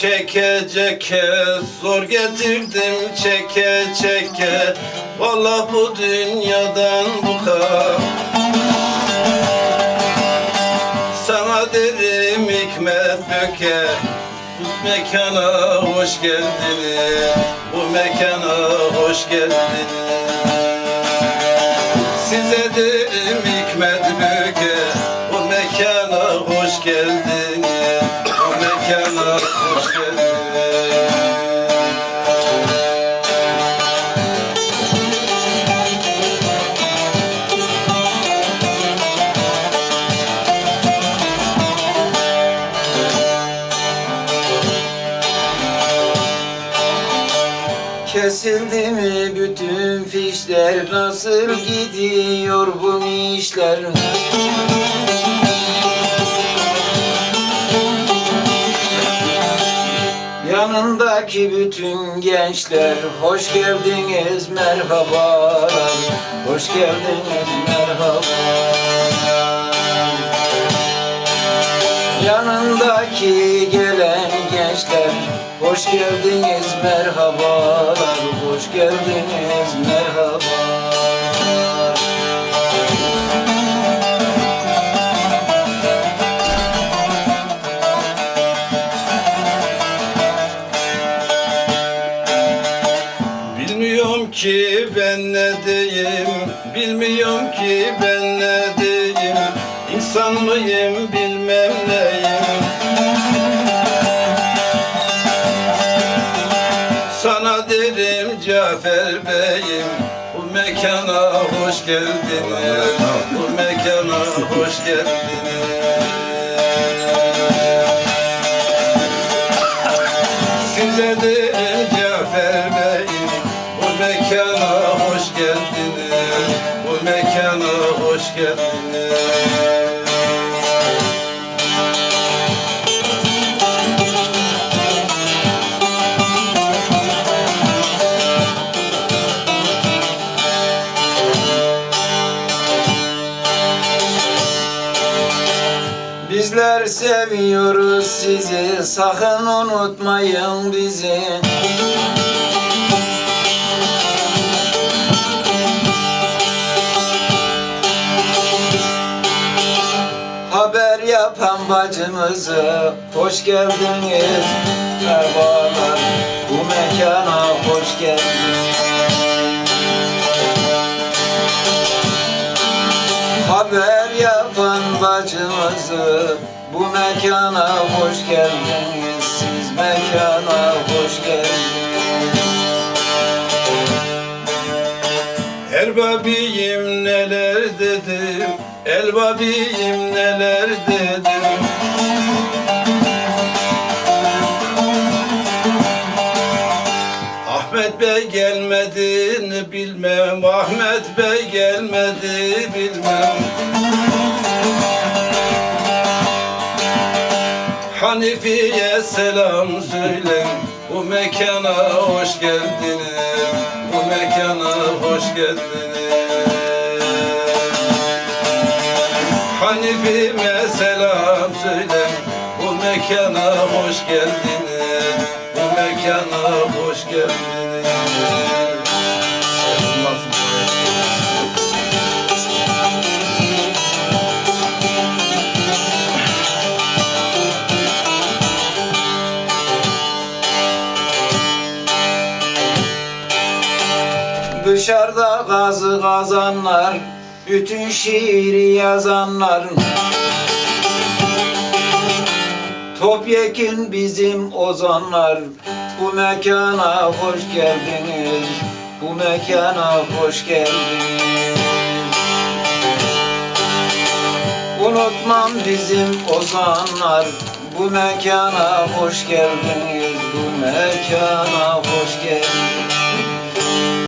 çeke çeke Zor getirdim çeke çeke Vallahi bu dünyadan bu kadar. Sana derim hikmet döke Bu mekana hoş geldiniz. Bu mekana hoş geldiniz. Size derim Kesildi mi bütün fişler? Nasıl gidiyor bu işler bütün gençler Hoş geldiniz merhabalar. Hoş geldiniz merhabalar. Yanındaki gelen gençler Hoş geldiniz merhabalar. Hoş geldiniz merhabalar Bilmiyorum ki ben ne diyeyim? Bilmiyorum ki ben ne diyeyim? İnsan mıyım bilmem neyim? Sana derim Cafer Bey'im Bu mekana hoş geldiniz. Bu mekana hoş geldiniz. Size derim Bizler seviyoruz sizi Sakın unutmayın bizi yapan bacımızı Hoş geldiniz. Merhabalar Bu mekana hoş geldiniz. Haber yapan bacımızı Bu mekana hoş geldiniz. Siz mekana hoş geldiniz. Erbabiyim neler dedim Elbabiyim neler dedim Bey gelmediğini bilmem. Ahmet Bey gelmedi bilmem. Hanifi'ye selam söyle. Bu mekana hoş geldiniz. Bu mekana hoş geldiniz. Hanifi'me selam söyle. Bu mekana hoş geldiniz Mekana hoş geldiniz Dışarıda gazı kazanlar Bütün şiiri yazanlar. Topyekün bizim ozanlar Bu mekana hoş geldiniz. Bu mekana hoş geldiniz. Unutmam bizim ozanlar. Bu mekana hoş geldiniz. Bu mekana hoş geldiniz